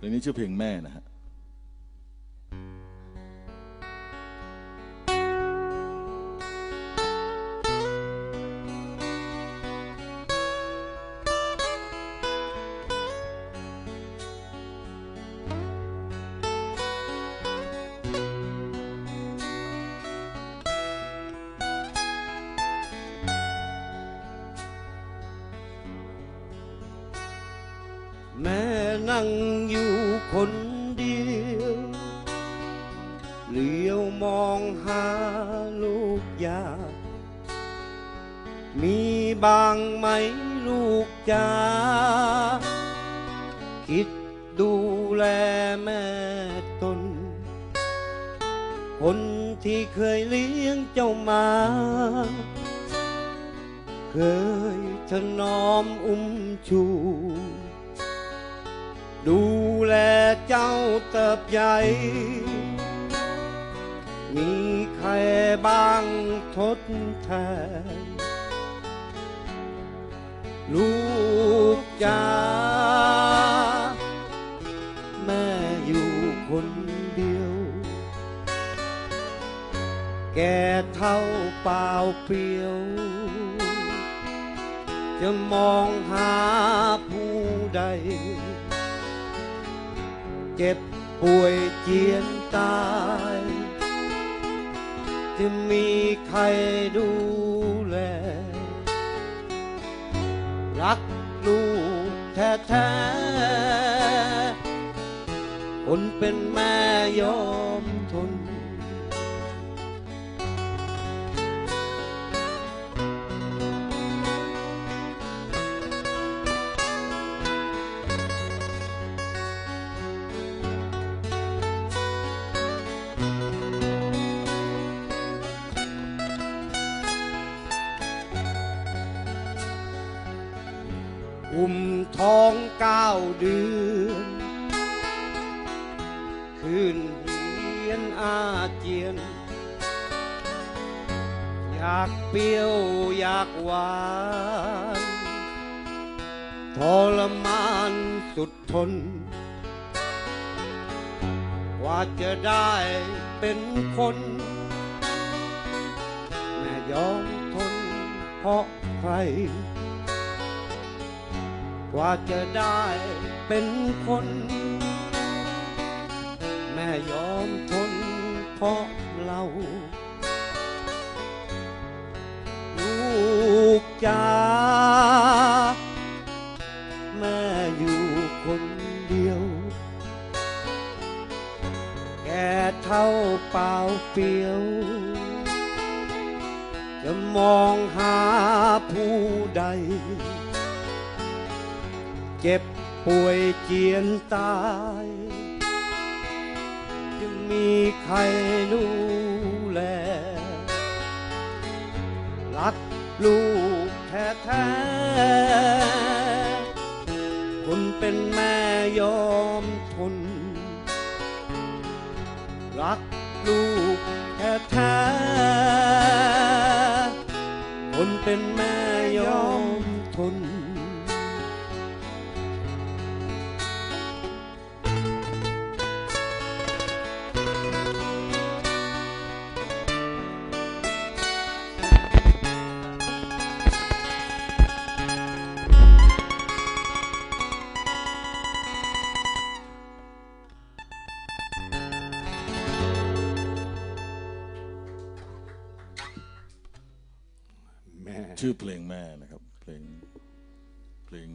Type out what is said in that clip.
เพลงนี้ชื่อเพลงแม่นะฮะ นั่งอยู่คนเดียว เหลียวมองหาลูกยา มีบางไหมลูกจ๋าคิดดูแลแม่ตน คนที่เคยเลี้ยงเจ้ามา เคยถนอมอุ้มชู ดูแลเจ้าเติบใหญ่ มีใครบ้างทดแทน ลูกจ๋าแม่อยู่คนเดียว แก่เท่าเปล่าเปลี่ยว จะมองหาผู้ใด เจ็บป่วยเจียนตาย จะมีใครดูแล รักลูกแท้ๆคนเป็นแม่ยอม อุ้มท้องเก้าเดือน คืนเหียนอาเจียน อยากเปรี้ยวอยากหวานทรมานสุดทนกว่าจะได้เป็นคนแม่ยอมทนเพราะใคร กว่าจะได้เป็นคน แม่ยอมทนเพราะเราลูกจ๋าแม่อยู่คนเดียว แก่เท่าเปล่าเปลี่ยว จะมองหาผู้ใด เจ็บป่วยเจียนตายจะมีใครดูแล รักลูกแท้ๆคนเป็นแม่ยอมทน รักลูกแท้ๆคนเป็นแม่ยอมทน ชื่อเพลงแม่นะครับ เพลงเพลง